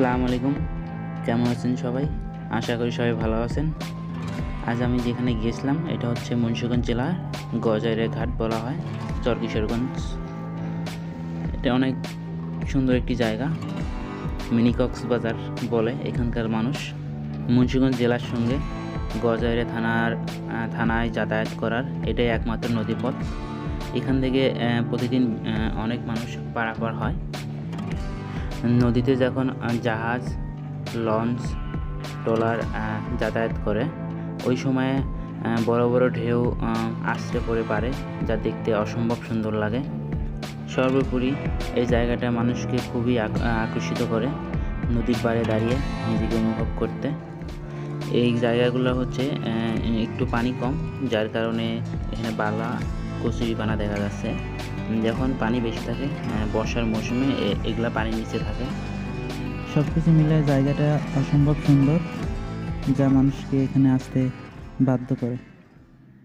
আসসালামু আলাইকুম। কেমন আছেন সবাই? আশা করি সবাই ভালো আছেন। আজ আমি যেখানে গিয়েছিলাম, এটা হচ্ছে মুন্সিগঞ্জ জেলার গজাইরের ঘাট বলা হয়, চরকিশোরগঞ্জ। এটা অনেক সুন্দর একটি জায়গা মিনি কক্সবাজার বলে এখানকার মানুষ। মুন্সিগঞ্জ জেলার সঙ্গে গজাইরে থানার থানায় যাতায়াত করার এটাই একমাত্র নদীপথ। এখান থেকে প্রতিদিন অনেক মানুষ পারাপার হয়। নদীতে যখন জাহাজ, লঞ্চ, ট্রলার যাতায়াত করে, ওই সময়ে বড় বড় ঢেউ আছড়ে পড়ে পারে, যা দেখতে অসম্ভব সুন্দর লাগে। সর্বোপরি এই জায়গাটা মানুষকে খুবই আক- আকর্ষিত করে নদীর পাড়ে দাঁড়িয়ে নিজেকে অনুভব করতে। এই জায়গাগুলো হচ্ছে একটু পানি কম, যার কারণে এখানে বালা কচুরি পানা দেখা যাচ্ছে। যখন পানি বেশি থাকে আহ, বর্ষার মৌসুমে এগুলা পানি নিচে থাকে। সব কিছু মিলে জায়গাটা অসম্ভব সুন্দর যা মানুষকে এখানে আসতে বাধ্য করে।